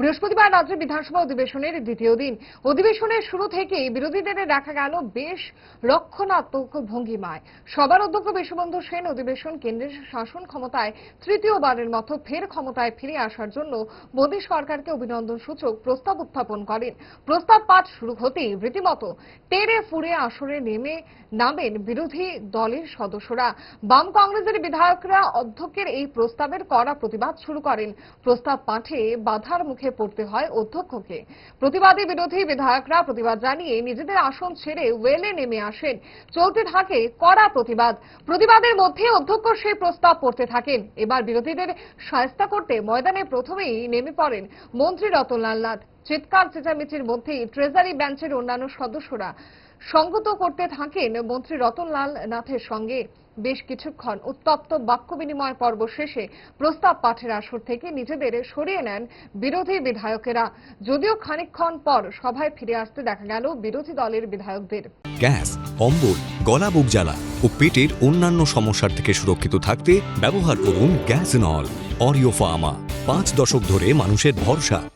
বৃহস্পতিবার রাজ্য বিধানসভা অধিবেশনের দ্বিতীয় দিন। অধিবেশনের শুরু থেকেই বিরোধীদের দেখা গেল বেশ রক্ষণাত্মক ভঙ্গিমায়। সবার অধ্যক্ষ বিশ্ববন্ধু সেন অধিবেশন কেন্দ্রের শাসন ক্ষমতায় তৃতীয়বারের মতো ফের ক্ষমতায় ফিরে আসার জন্য মোদী সরকারকে অভিনন্দন সূচক প্রস্তাব উত্থাপন করেন। প্রস্তাব পাঠ শুরু হতেই রীতিমতো টেরে ফুরে আসরে নেমে নামেন বিরোধী দলের সদস্যরা। বাম কংগ্রেসের বিধায়করা অধ্যক্ষের এই প্রস্তাবের কড়া প্রতিবাদ শুরু করেন। প্রস্তাব পাঠে বাধার মুখে পড়তে হয় অধ্যক্ষকে। প্রতিবাদী বিরোধী বিধায়করা প্রতিবাদ জানিয়ে নিজেদের আসন ছেড়ে ওয়েলে নেমে আসেন। চলতে থাকে কড়া প্রতিবাদ। প্রতিবাদের মধ্যে অধ্যক্ষ সেই প্রস্তাব পড়তে থাকেন। এবার বিরোধীদের সায়স্তা করতে ময়দানে প্রথমেই নেমে পড়েন মন্ত্রী রতনলাল নাথ। চিৎকার চেঁচামেচির মধ্যেই ট্রেজারি বেঞ্চের অন্যান্য সদস্যরা সঙ্গত করতে থাকেন মন্ত্রী রতনলাল নাথের সঙ্গে। বেশ কিছুক্ষণ উত্তপ্ত বাক্য বিনিময় পর্ব শেষে প্রস্তাব পাঠের আসর থেকে নিজেদের সরিয়ে নেন বিরোধী বিধায়কেরা। যদিও খানিকক্ষণ পর সভায় ফিরে আসতে দেখা গেল বিরোধী দলের বিধায়কদের। গ্যাস, অম্বল, গলা বুক জ্বালা ও পেটের অন্যান্য সমস্যার থেকে সুরক্ষিত থাকতে ব্যবহার করুন গ্যাস নল। অরিও ফার্মা পাঁচ দশক ধরে মানুষের ভরসা।